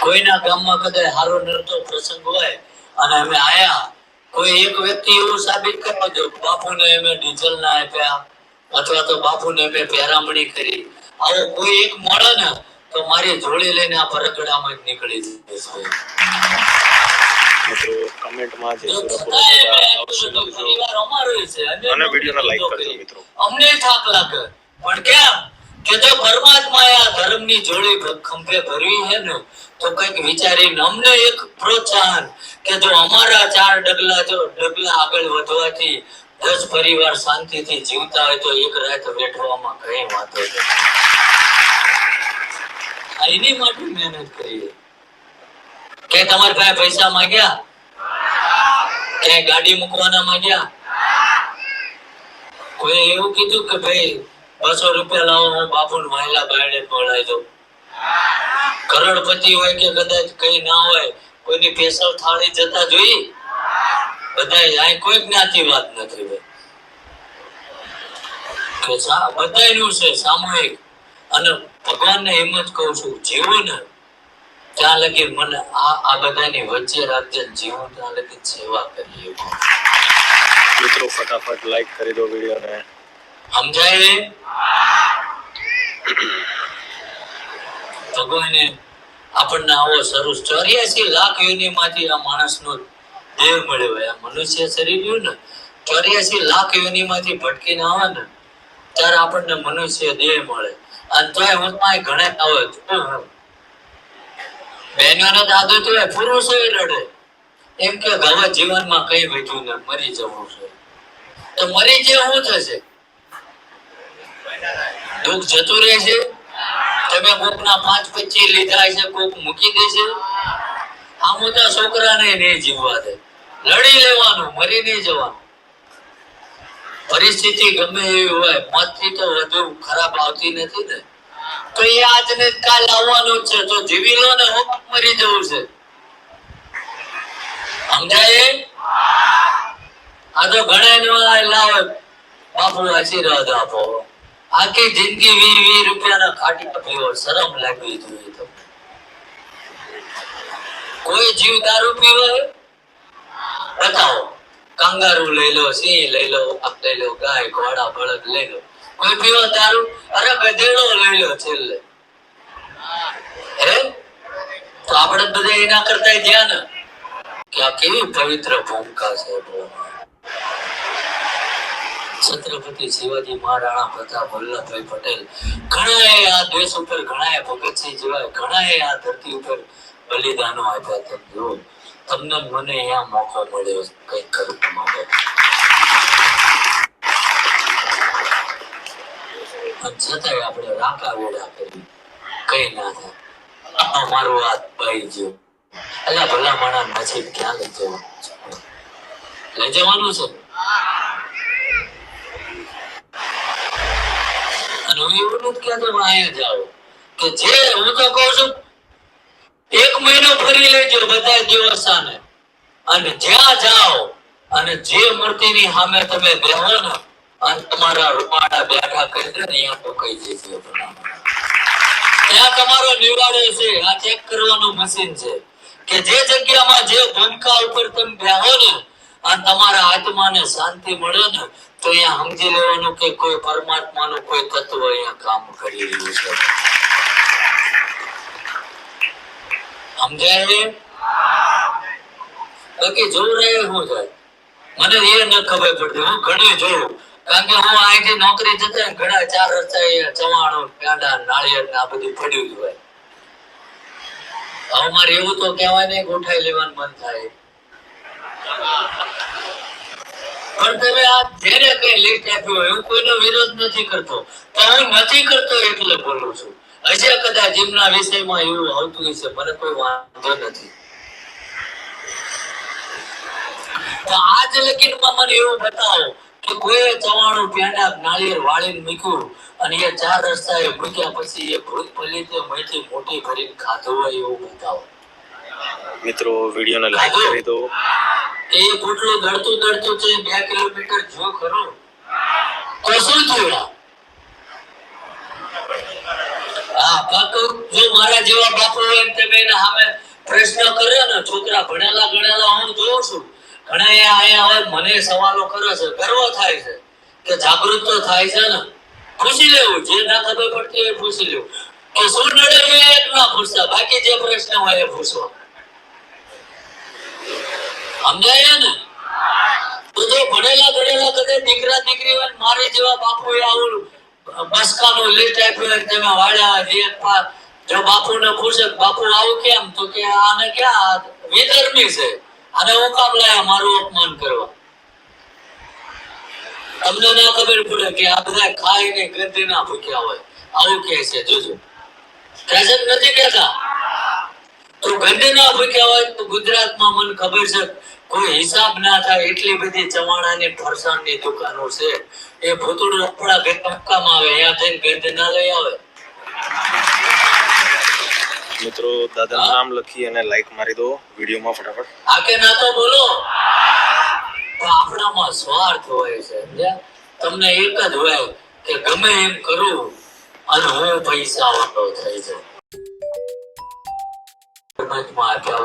કોઈના ગામમાં કદાચ હારો નરતો પ્રસંગ હોય અને અમે આયા કોઈ એક વ્યક્તિ એવું સાબિત કરવા દો બાપુને અમે ડીઝલ ના આપ્યા અથવા તો બાપુને અમે પહેરામણી કરી. આવો કોઈ એક મળે ને તો મારી જોડી લઈને આ પરગડામાં જ નીકળી જશે. મિત્રો. અમને થાક લાગે. પણ કેમ? કે જો પરમાત્માએ આ ધર્મની જોડી ખંભે ભરવી છે ને, તો કંઈક વિચારીને અમને એક પ્રોત્સાહન કે જો અમારા ચાર ડગલા જો ડગલા આગળ વધવાથી દસ પરિવાર શાંતિથી જીવતા હોય તો એક રાત બેઠવામાં કઈ વાંધો નથી. એની માટે મહેનત કરીએ. કે તમારી પાસે પૈસા માંગ્યા? કે ગાડી મૂકવાના માંગ્યા? કોઈ એવું કીધું કે ભાઈ બસો રૂપિયા લાવો, હું બાપુ મહિલા બાયડે પડાવી દઉં. કરોડપતિ હોય કે કદાચ કઈ ના હોય, કોઈની સ્પેશિયલ થાળી જતા જોઈ બધા અહીં કોઈ જ્ઞાતિવાદ નથી ભાઈ. કે છે સામૂહિક. અને ભગવાનને એમ જ કહું છું જીવો ને ત્યાં લગી મને આ આ બધાની વચ્ચે રાખજે જીવન જીવો ત્યાં લગી સેવા કરીએ. મિત્રો, ફટાફટ લાઈક કરી દો વિડીયોને સમજાય ભગવાને આપણને આવો સરસ ચોર્યાસી લાખ યોનિમાંથી આ માણસનો દેહ મળ્યો હોય આ મનુષ્ય શરીર રહ્યું ને, ચોર્યાસી લાખ યોનિમાંથી ભટકીને આવે ને, ત્યારે આપણને મનુષ્ય દેહ મળે. અને તોય હું તો ઘણા આવે બહેનોને તો એ પુરુષો રડે. એમ કે હવે જીવનમાં કઈ વધ્યું ને, મરી જવું છે. તો મરી જે શું થશે? દુઃખ જતું રહેશે તમે કોકના પાંચ પચીસ લીધા છે કોક મૂકી દેશે? આમ તો છોકરાને નહીં જીવવા દે. લડી લેવાનું, મરી નહીં જવાનું. પરિસ્થિતિ ગમે એવી હોય, મતથી તો વધુ ખરાબ આવતી નથી ને. તો એ આજને કાલ આવવાનું છે, તો જીવી લો ને, હું મરી જવું છે. સમજાય? આ તો ઘણા લાવે બાપુ આશીર્વાદ આપો. આખી જિંદગી વીર વીર રૂપિયાના ખાટી પીવો શરમ લાગવી જોઈએ તો. કોઈ જીવ દારૂ પીવે? બતાવો. કાંગારૂ લઈ લો, સિંહ લઈ લો લઈ લો, ગાય, ઘોડા, બળદ લઈ લો. કોઈ પીવો દારૂ? અરે ગધેડો લઈ લો છેલ્લે. હે? તો આપણે બધા એના કરતા ધ્યાન કે આ કેવી પવિત્ર ભૂમિકા છે બોલવાની. છત્રપતિ શિવાજી મહારાણા પ્રતાપ વલ્લભભાઈ પટેલ, ઘણાએ આ દેશ ઉપર, ઘણાએ ભગતસિંહ જેવા, ઘણાએ આ ધરતી ઉપર બલિદાનો આપ્યા તમે જો તમને મને અહીંયા મોકો મળ્યો છે કંઈક કરવા માટે. છતાંય આપણે રાકા વેડા કરી. કઈ ના થાય. મારું હાથ ભાઈ ગયો એટલે ભલા માણા નસીબ ક્યાં લઈ જવાનું? લઈ જવાનું છે અને ત્યાં તમારો નિવારો છે. આ ચેક કરવાનું મશીન છે. કે જે જગ્યામાં જે ભૂમિકા ઉપર તમે બેહો ને, અને તમારા આત્માને શાંતિ મળે ને તો અહીંયા સમજી લેવાનું કે કોઈ પરમાત્માનું કોઈ તત્વ અહીંયા કામ કરી રહ્યું છે. સમજાય? બાકી જોવું રહે શું જાય. મને એ ન ખબર પડતી, હું ઘણી જોયું કારણ કે હું અહીંથી નોકરી જતા ઘણા ચાર રસ્તા ચવાણું પેંડા નાળિયેર ને આ બધું પડ્યું જ હોય. હવે મારે એવું તો કહેવાય નહીં ગોઠાઈ લેવાનું મન થાય. પણ તમે આ મને એવું બતાવો કે કોઈ ચવાણું પેંડા નાળિયેર વાળીને મૂક્યું અને એ ચાર રસ્તા એ મૂક્યા પછી એ ભૂત પલી મોટી ભરીને ખાધું હોય એવું બતાવો. મિત્રો, વિડીયોને લાઈક કરી દો. એ ગુટલો દળતું દળતું છે, બે કિલોમીટર જો ખરો. તો શું થયું? હા જો મારા જેવા બાપુ હોય તમે એના સામે પ્રશ્ન કર્યો ને, છોકરા ભણેલા ગણેલા હું જોઉં છું. ઘણા એ આયા હવે મને સવાલો કરે છે, ગર્વ થાય છે કે જાગૃત તો થાય છે ને. પૂછી લેવું, જે ના ખબર પડતી એ પૂછી લેવું. કે શું નડે એક ના પૂછતા બાકી જે પ્રશ્ન હોય એ પૂછવા સમજાય ને? બધો ભણેલા ગણેલા કદે દીકરા દીકરી હોય મારે જેવા બાપુએ આવું બસકાનું લિસ્ટ આપ્યું તમે વાળ્યા હોય જો બાપુને પૂછે બાપુ આવું કેમ? તો કે આને ક્યાં? વિધર્મી છે. આને હું કામ લાયા? મારું અપમાન કરવા. તમને ના ખબર પડે કે આ બધા ખાઈ ને ગંદી ના ભૂખ્યા હોય. આવું કે છે, જોજો. પ્રેઝન્ટ નથી કહેતા? તો ગંદી ભૂખ્યા હોય તો ગુજરાતમાં મને ખબર છે કોઈ હિસાબ ના થાય એટલી બધી ચવાણાની ફરસાણની દુકાનો છે. એ ભૂતળું રપડા પક્કામાં આવે અહીંયા થઈને ગંદી ના લઈ આવે. મિત્રો દાદાનું નામ લખી અને લાઈક મારી દો વિડીયોમાં ફટાફટ. આ કે ના તો બોલો. આપણામાં સ્વાર્થ હોય છે તમને એક જ હોય કે ગમે એમ કરું અને હું પૈસા વાળો થઈ જાઉં. કિંમતમાં આપ્યા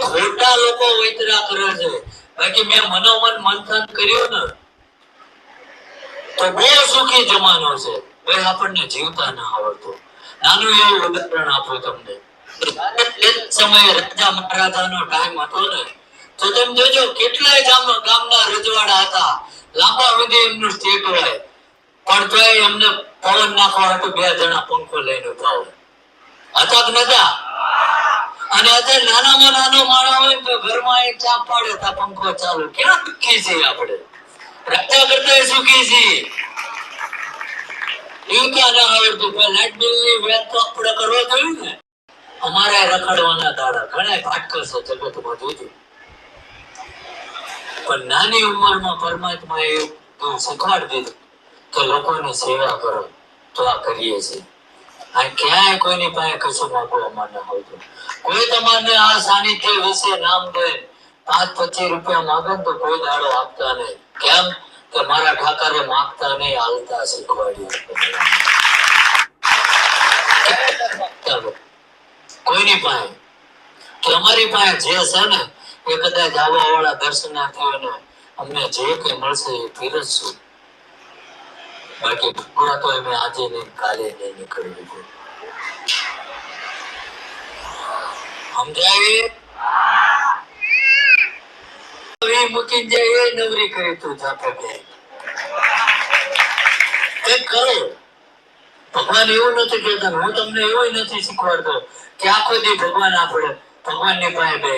ખોટા લોકો વૈતરા કરે છે. બાકી મેં મનોમન મંથન કર્યું ને, તો બહુ સુખી જમાનો છે. ભાઈ આપણને જીવતા ના આવડતું. નાનું એવું ઉદાહરણ આપું તમને ટાઈમ હતો ને તો તમે જોજો કેટલાય ગામ- ગામના રજવાડા હતા લાંબા સુધી એમનું સ્ટેટ હોય પણ તો એમને પવન નાખવા હતું બે જણા પંખો લઈને ઊભા હોય હતા કે નતા અને અત્યારે નાનામાં નાનો માણસ હોય તો ઘરમાં એક ચા પાડે તા પંખો ચાલુ ક્યાં દુઃખી છીએ આપણે રાજા કરતા સુખી છીએ લોકોની સેવા કરો, તો આ કરીએ છીએ. આ ક્યાંય કોઈની પાસે કશું માંગવામાં ન આવતું કોઈ તમારે આ સાનિધ્ય વિશે નામ દે, પાંચ પચીસ રૂપિયા માંગે તો કોઈ દાડો આપતા નહીં. કેમ? કે મારા ઠાકરે માંગતા નહીં હાલતા શીખવાડ્યું. કોઈની પાસે? કે અમારી પાસે જે છે ને, એ બધા જાવા વાળા દર્શનાર્થીઓને અમને જે કઈ મળશે એ પીરસશું બાકી ભૂખવા તો અમે આજે નહીં કાલે નહીં નીકળવું છે સમજાય મૂકી જાય એ નવરી કરી તું જાતે બે. એ કરો. ભગવાન એવું નથી કહેતા. હું તમને એવું નથી શીખવાડતો કે આખો દી ભગવાન આપણે ભગવાનની પાસે બે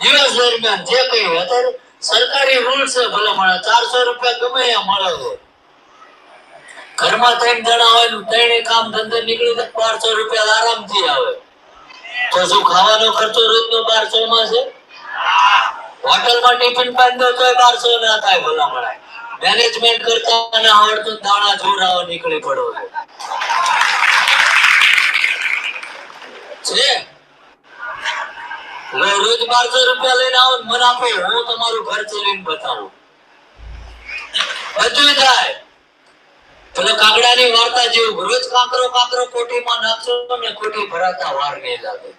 દિવસ દરમિયાન જે કઈ અત્યારે સરકારી રૂલ છે ભલે મળે ચારસો રૂપિયા ગમે એ મળે છે. ઘરમાં ત્રણ જણા હોય ત્રણે કામ ધંધે નીકળી તો બારસો રૂપિયા આરામથી આવે. તો શું ખાવાનો ખર્ચો રોજનો બારસો માં છે? હોટલમાં ટિફિન પાડી દો તોય બારસો ના થાય ભલા મેનેજમેન્ટ કરતા ના આવડતું દાણા જોરાવા નીકળી પડો છે. રોજ બારસો રૂપિયા લઈને આવો મને આપો, હું તમારું ઘર ચલીને બતાવું. બધું થાય. પેલો કાગડાની વાર્તા જેવું, રોજ કાંકરો કાંકરો કોઠીમાં નાખશો ને કોટી ભરાતા વાર નહીં લાગે.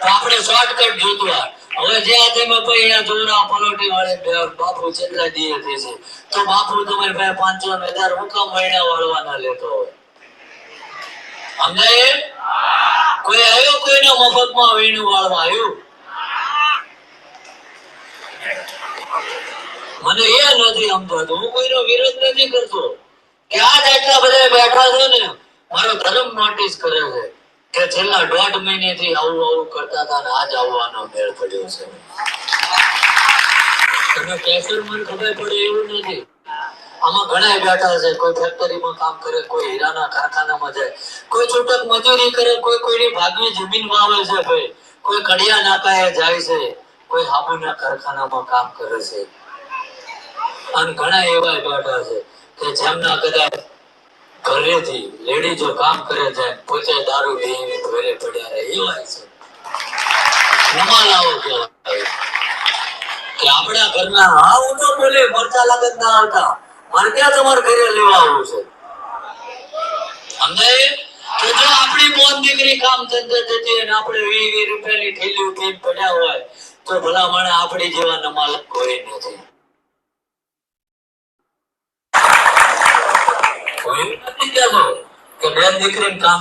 તો આપણે શોર્ટકટ જોતવા હવે જે આદમી કોઈ અહીંયા જોડા પલોટી વાળે બાપુ ચેટલા દીએ છે. તો બાપુ તમારી પાસે પાંચસો હજાર હુકમ મહિના વાળવાના લેતો હોય. સમજાય? કોઈ આવ્યો કોઈના મફતમાં વીણું વાળવા આવ્યું? મને એ નથી સમજાતું. હું કોઈનો વિરોધ નથી કરતો. કે આજ આટલા બધા બેઠા છે ને? મારો ધર્મ નોટિસ કરે છે. કે છેલ્લા દોઢ મહિનેથી આવું આવું કરતા હતા ને આજ આવવાનો મેળ પડ્યો છે. તમે કેસર મને ખબર પડે એવું નથી. આમાં ઘણા બેઠા છે, કોઈ ફેક્ટરીમાં કામ કરે, કોઈ હીરાના કારખાનામાં જાય, કોઈ છૂટક મજૂરી કરે, કોઈ કોઈની ભાગની જમીન વાવે છે ભાઈ, કોઈ કડિયા નાકાએ જાય છે, કોઈ હાબુના કારખાનામાં કામ કરે છે. અને ઘણા એવા બેઠા છે કે જેમના કદાચ ઘરેથી લેડીઝો કામ કરે છે, પોતે દારૂ પીને ઘરે પડ્યા રહે એવા છે. મારે ક્યાં તમારે ઘરે લેવા આવવું છે? સમજાય? જો આપણી બોન દીકરી કામ ધંધે જતી અને આપણે વી વી રૂપિયાની થેલી પડ્યા હોય, તો ભલા માણે આપણી જેવા નમાલક કોઈ નથી. બેન દીકરીને કામ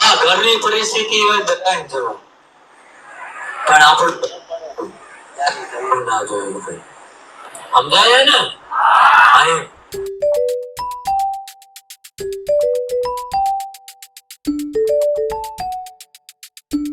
આ ઘરની પરિસ્થિતિ હોય બધાને જવું પણ આપણું ના જોયું સમજાય ને?